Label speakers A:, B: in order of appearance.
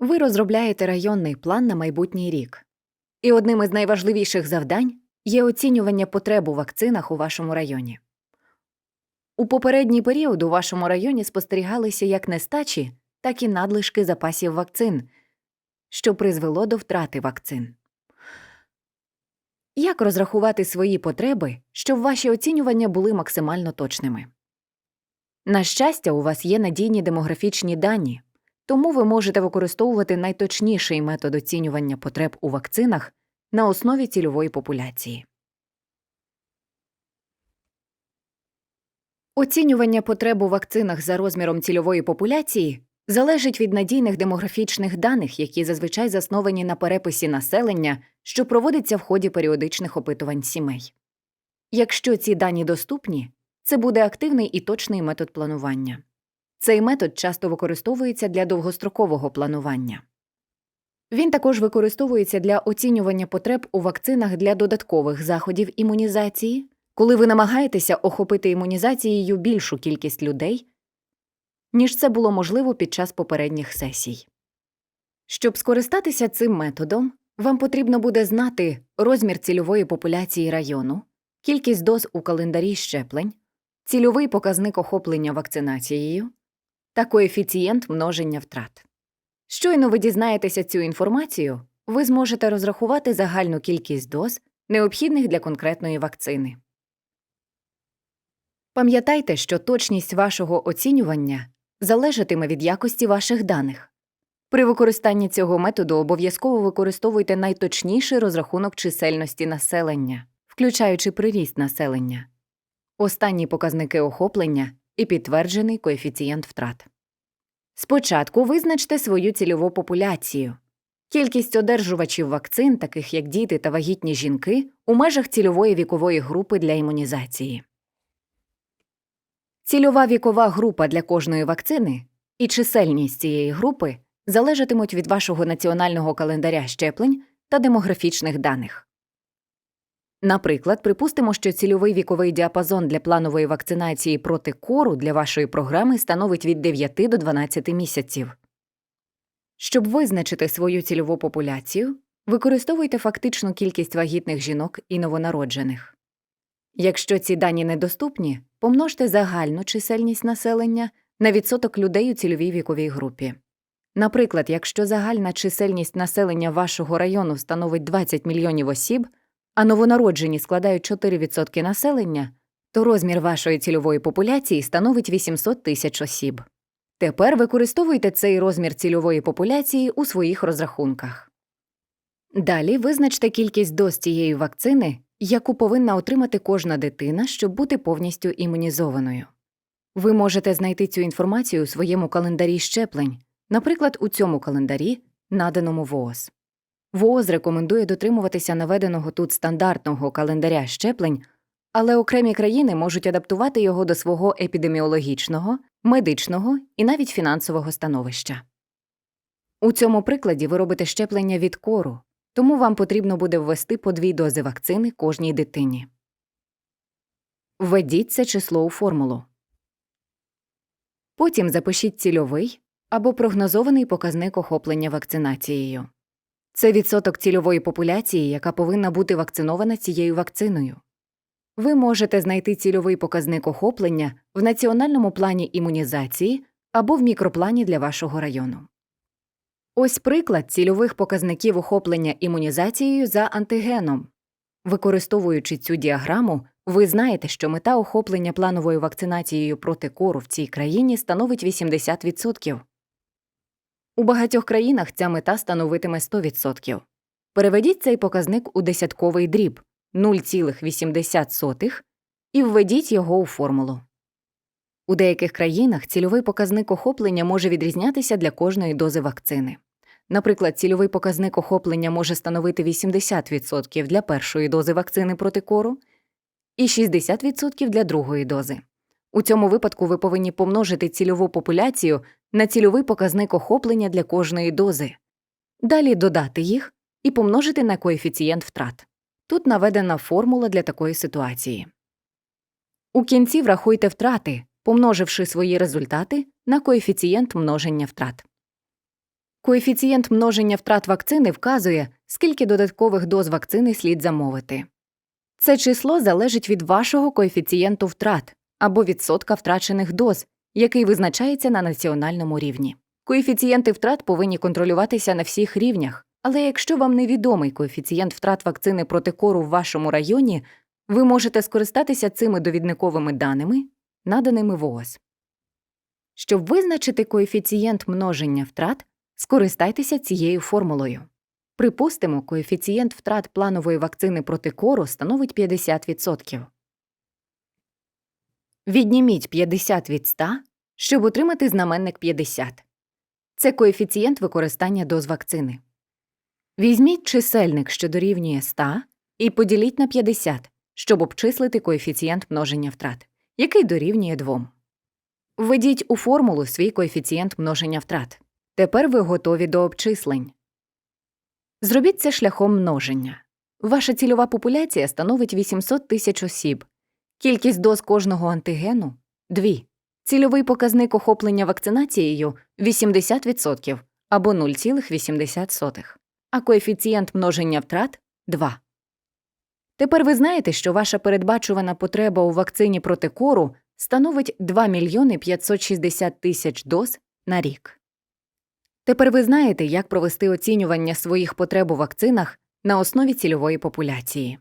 A: Ви розробляєте районний план на майбутній рік. І одним із найважливіших завдань є оцінювання потреб у вакцинах у вашому районі. У попередній період у вашому районі спостерігалися як нестачі, так і надлишки запасів вакцин, що призвело до втрати вакцин. Як розрахувати свої потреби, щоб ваші оцінювання були максимально точними? На щастя, у вас є надійні демографічні дані, тому ви можете використовувати найточніший метод оцінювання потреб у вакцинах на основі цільової популяції. Оцінювання потреб у вакцинах за розміром цільової популяції залежить від надійних демографічних даних, які зазвичай засновані на переписі населення, що проводиться в ході періодичних опитувань сімей. Якщо ці дані доступні, це буде активний і точний метод планування. Цей метод часто використовується для довгострокового планування. Він також використовується для оцінювання потреб у вакцинах для додаткових заходів імунізації, коли ви намагаєтеся охопити імунізацією більшу кількість людей, ніж це було можливо під час попередніх сесій. Щоб скористатися цим методом, вам потрібно буде знати розмір цільової популяції району, кількість доз у календарі щеплень, цільовий показник охоплення вакцинацією та коефіцієнт множення втрат. Щойно ви дізнаєтеся цю інформацію, ви зможете розрахувати загальну кількість доз, необхідних для конкретної вакцини. Пам'ятайте, що точність вашого оцінювання залежатиме від якості ваших даних. При використанні цього методу обов'язково використовуйте найточніший розрахунок чисельності населення, включаючи приріст населення, останні показники охоплення і підтверджений коефіцієнт втрат. Спочатку визначте свою цільову популяцію. Кількість одержувачів вакцин, таких як діти та вагітні жінки, у межах цільової вікової групи для імунізації. Цільова вікова група для кожної вакцини і чисельність цієї групи залежатимуть від вашого національного календаря щеплень та демографічних даних. Наприклад, припустимо, що цільовий віковий діапазон для планової вакцинації проти кору для вашої програми становить від 9 до 12 місяців. Щоб визначити свою цільову популяцію, використовуйте фактичну кількість вагітних жінок і новонароджених. Якщо ці дані недоступні, помножте загальну чисельність населення на відсоток людей у цільовій віковій групі. Наприклад, якщо загальна чисельність населення вашого району становить 20 мільйонів осіб, а новонароджені складають 4% населення, то розмір вашої цільової популяції становить 800 тисяч осіб. Тепер використовуйте цей розмір цільової популяції у своїх розрахунках. Далі визначте кількість доз цієї вакцини, яку повинна отримати кожна дитина, щоб бути повністю імунізованою. Ви можете знайти цю інформацію у своєму календарі щеплень, наприклад, у цьому календарі, наданому ВООЗ. ВООЗ рекомендує дотримуватися наведеного тут стандартного календаря щеплень, але окремі країни можуть адаптувати його до свого епідеміологічного, медичного і навіть фінансового становища. У цьому прикладі ви робите щеплення від кору, тому вам потрібно буде ввести по дві дози вакцини кожній дитині. Введіть це число у формулу. Потім запишіть цільовий або прогнозований показник охоплення вакцинацією. Це відсоток цільової популяції, яка повинна бути вакцинована цією вакциною. Ви можете знайти цільовий показник охоплення в національному плані імунізації або в мікроплані для вашого району. Ось приклад цільових показників охоплення імунізацією за антигеном. Використовуючи цю діаграму, ви знаєте, що мета охоплення плановою вакцинацією проти кору в цій країні становить 80%. У багатьох країнах ця мета становитиме 100%. Переведіть цей показник у десятковий дріб 0,80 і введіть його у формулу. У деяких країнах цільовий показник охоплення може відрізнятися для кожної дози вакцини. Наприклад, цільовий показник охоплення може становити 80% для першої дози вакцини проти кору і 60% для другої дози. У цьому випадку ви повинні помножити цільову популяцію на цільовий показник охоплення для кожної дози, далі додати їх і помножити на коефіцієнт втрат. Тут наведена формула для такої ситуації. У кінці врахуйте втрати, помноживши свої результати на коефіцієнт множення втрат. Коефіцієнт множення втрат вакцини вказує, скільки додаткових доз вакцини слід замовити. Це число залежить від вашого коефіцієнту втрат або відсотка втрачених доз, який визначається на національному рівні. Коефіцієнти втрат повинні контролюватися на всіх рівнях, але якщо вам невідомий коефіцієнт втрат вакцини проти кору в вашому районі, ви можете скористатися цими довідниковими даними, наданими ВООЗ. Щоб визначити коефіцієнт множення втрат, скористайтеся цією формулою. Припустимо, коефіцієнт втрат планової вакцини проти кору становить 50%. Відніміть 50 від 100, щоб отримати знаменник 50. Це коефіцієнт використання доз вакцини. Візьміть чисельник, що дорівнює 100, і поділіть на 50, щоб обчислити коефіцієнт множення втрат, який дорівнює 2. Введіть у формулу свій коефіцієнт множення втрат. Тепер ви готові до обчислень. Зробіть це шляхом множення. Ваша цільова популяція становить 800 тисяч осіб. Кількість доз кожного антигену 2. Цільовий показник охоплення вакцинацією 80% або 0,80, а коефіцієнт множення втрат 2. Тепер ви знаєте, що ваша передбачувана потреба у вакцині проти кору становить 2 мільйони 560 тисяч доз на рік. Тепер ви знаєте, як провести оцінювання своїх потреб у вакцинах на основі цільової популяції.